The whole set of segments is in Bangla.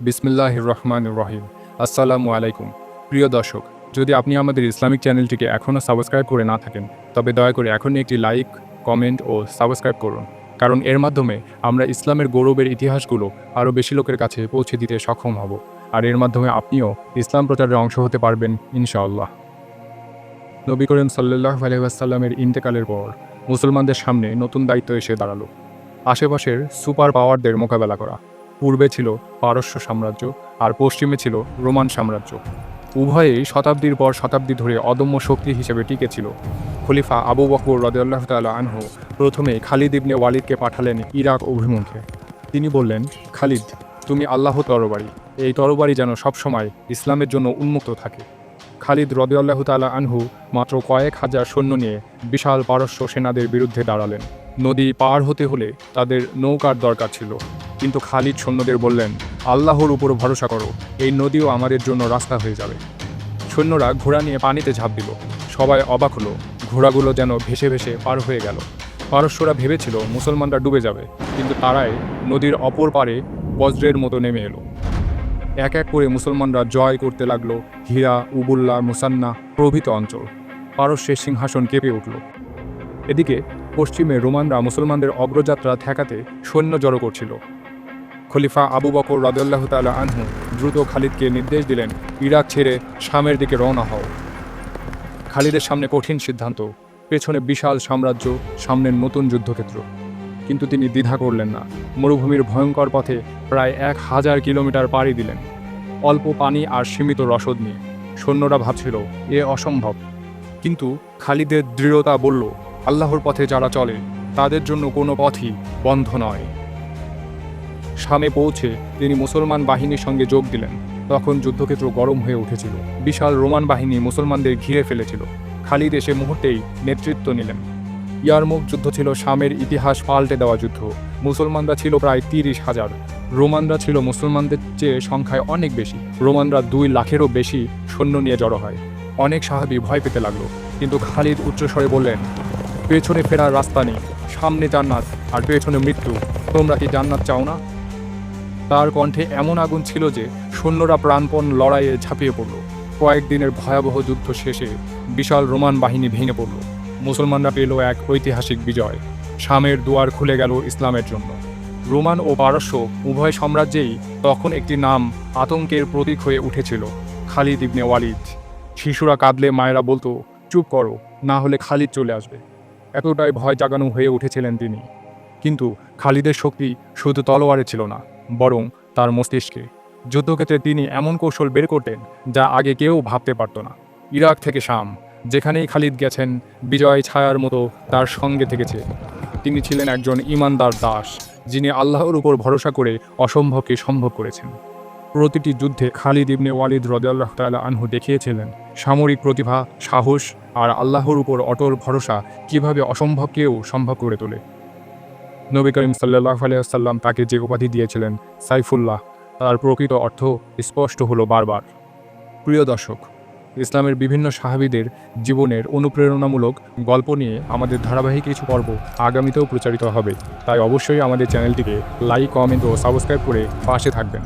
বিসমিল্লাহ রহমান রহিম আসসালামু আলাইকুম। প্রিয় দর্শক, যদি আপনি আমাদের ইসলামিক চ্যানেলটিকে এখনও সাবস্ক্রাইব করে না থাকেন, তবে দয়া করে এখনই একটি লাইক, কমেন্ট ও সাবস্ক্রাইব করুন। কারণ এর মাধ্যমে আমরা ইসলামের গৌরবের ইতিহাসগুলো আরও বেশি লোকের কাছে পৌঁছে দিতে সক্ষম হব। আর এর মাধ্যমে আপনিও ইসলাম প্রচারের অংশ হতে পারবেন, ইনশাআল্লাহ। নবী করিম সাল্লাহ আলহামের ইন্তেকালের পর মুসলমানদের সামনে নতুন দায়িত্ব এসে দাঁড়াল। আশেপাশের সুপার পাওয়ারদের মোকাবেলা করা। পূর্বে ছিল পারস্য সাম্রাজ্য আর পশ্চিমে ছিল রোমান সাম্রাজ্য। উভয়েই শতাব্দীর পর শতাব্দী ধরে অদম্য শক্তি হিসেবে টিকেছিল। খলিফা আবু বকর রদেউল্লাহ তাল্লাহ আনহু প্রথমে খালিদ ইবনে ওয়ালিদকে পাঠালেন ইরাক অভিমুখে। তিনি বললেন, খালিদ, তুমি আল্লাহ তরবারি। এই তরবারি যেন সবসময় ইসলামের জন্য উন্মুক্ত থাকে। খালিদ রদেউল্লাহ তাল্লাহ আনহু মাত্র কয়েক হাজার সৈন্য নিয়ে বিশাল পারস্য সেনাদের বিরুদ্ধে দাঁড়ালেন। নদী পার হতে হলে তাদের নৌকার দরকার ছিল। কিন্তু খালিদ সৈন্যদের বললেন, আল্লাহর উপর ভরসা করো, এই নদীও আমাদের জন্য রাস্তা হয়ে যাবে। সৈন্যরা ঘোড়া নিয়ে পানিতে ঝাঁপ দিল। সবাই অবাক হলো, ঘোড়াগুলো যেন ভেসে ভেসে পার হয়ে গেল। পারস্যরা ভেবেছিল মুসলমানরা ডুবে যাবে, কিন্তু তারাই নদীর অপর পারে বজ্রের মতো নেমে এলো। এক এক করে মুসলমানরা জয় করতে লাগল, হীরা, উবুল্লা, মুসান্না প্রভৃত অঞ্চল। পারস্যের সিংহাসন কেঁপে উঠল। এদিকে পশ্চিমে রোমানরা মুসলমানদের অগ্রযাত্রা ঠেকাতে সৈন্য জড়ো করছিল। খলিফা আবু বকর রাদুল্লাহ তালা আনহু দ্রুত খালিদকে নির্দেশ দিলেন, ইরাক ছেড়ে শামের দিকে রওনা হও। খালিদের সামনে কঠিন সিদ্ধান্ত, পেছনে বিশাল সাম্রাজ্য, সামনের নতুন যুদ্ধক্ষেত্র। কিন্তু তিনি দ্বিধা করলেন না, মরুভূমির ভয়ঙ্কর পথে প্রায় এক হাজার কিলোমিটার পাড়ি দিলেন। অল্প পানি আর সীমিত রসদ নিয়ে, সৈন্যরা ভাবছিল, এ অসম্ভব। কিন্তু খালিদের দৃঢ়তা বলল, আল্লাহর পথে যারা চলে, তাদের জন্য কোনো পথই বন্ধ নয়। শামে পৌঁছে তিনি মুসলমান বাহিনীর সঙ্গে যোগ দিলেন। তখন যুদ্ধক্ষেত্র গরম হয়ে উঠেছিল। বিশাল রোমান বাহিনী মুসলমানদের ঘিরে ফেলেছিল। খালিদ এসে মুহূর্তেই নেতৃত্ব নিলেন। ইয়ারমুখ যুদ্ধ ছিল শামের ইতিহাস পাল্টে দেওয়া যুদ্ধ। মুসলমানরা ছিল প্রায় তিরিশ হাজার। রোমানরা ছিল মুসলমানদের চেয়ে সংখ্যায় অনেক বেশি। রোমানরা দুই লাখেরও বেশি সৈন্য নিয়ে জড়ো হয়। অনেক সাহাবি ভয় পেতে লাগল। কিন্তু খালিদ উচ্চস্বরে বললেন, পেছনে ফেরার রাস্তা নেই। সামনে জান্নাত। আর পেছনে মৃত্যু। তোমরা কি জান্নাত চাও না? তার কণ্ঠে এমন আগুন ছিল যে সৈন্যরা প্রাণপণ লড়াইয়ে ঝাঁপিয়ে পড়ল। কয়েকদিনের ভয়াবহ যুদ্ধ শেষে বিশাল রোমান বাহিনী ভেঙে পড়ল। মুসলমানরা পেল এক ঐতিহাসিক বিজয়। শামের দুয়ার খুলে গেল ইসলামের জন্য। রোমান ও পারস্য উভয় সাম্রাজ্যেই তখন একটি নাম আতঙ্কের প্রতীক হয়ে উঠেছিল, খালিদ ইবনে ওয়ালিদ। শিশুরা কাঁদলে মায়েরা বলতো, চুপ করো, না হলে খালিদ চলে আসবে। এতটাই ভয় জাগানো হয়ে উঠেছিলেন তিনি। কিন্তু খালিদের শক্তি শুধু তলোয়ারে ছিল না বরং তার মস্তিষ্কে। যুদ্ধক্ষেত্রে তিনি এমন কৌশল বের করতেন যা আগে কেউ ভাবতে পারত না। ইরাক থেকে শাম, যেখানেই খালিদ গেছেন, বিজয় ছায়ার মতো তার সঙ্গে থেকেছে। তিনি ছিলেন একজন ইমানদার দাস, যিনি আল্লাহর উপর ভরসা করে অসম্ভবকে সম্ভব করেছেন। প্রতিটি যুদ্ধে খালিদ ইবনে ওয়ালিদ রদাল্লাহ তালা আনহু দেখিয়েছিলেন সামরিক প্রতিভা, সাহস আর আল্লাহর উপর অটল ভরসা কীভাবে অসম্ভবকেও সম্ভব করে তোলে। নবী করিম সাল্লাহ আলিয়াল্লাম তাকে যে উপাধি দিয়েছিলেন, সাইফুল্লাহ, তার প্রকৃত অর্থ স্পষ্ট হলো বারবার। প্রিয় দর্শক, ইসলামের বিভিন্ন সাহাবিদের জীবনের অনুপ্রেরণামূলক গল্প নিয়ে আমাদের ধারাবাহিক কিছু পর্ব আগামীতেও প্রচারিত হবে। তাই অবশ্যই আমাদের চ্যানেলটিকে লাইক, কমেন্ট ও সাবস্ক্রাইব করে পাশে থাকবেন।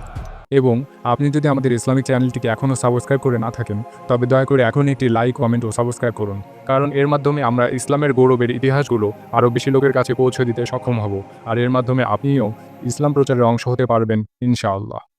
এবং আপনি যদি আমাদের ইসলামিক চ্যানেলটিকে এখনও সাবস্ক্রাইব করে না থাকেন, তবে দয়া করে এখন একটি লাইক, কমেন্ট ও সাবস্ক্রাইব করুন। কারণ এর মাধ্যমে আমরা ইসলামের গৌরবের ইতিহাসগুলো আরও বেশি লোকের কাছে পৌঁছে দিতে সক্ষম হব। আর এর মাধ্যমে আপনিও ইসলাম প্রচারের অংশ হতে পারবেন, ইনশাআল্লাহ।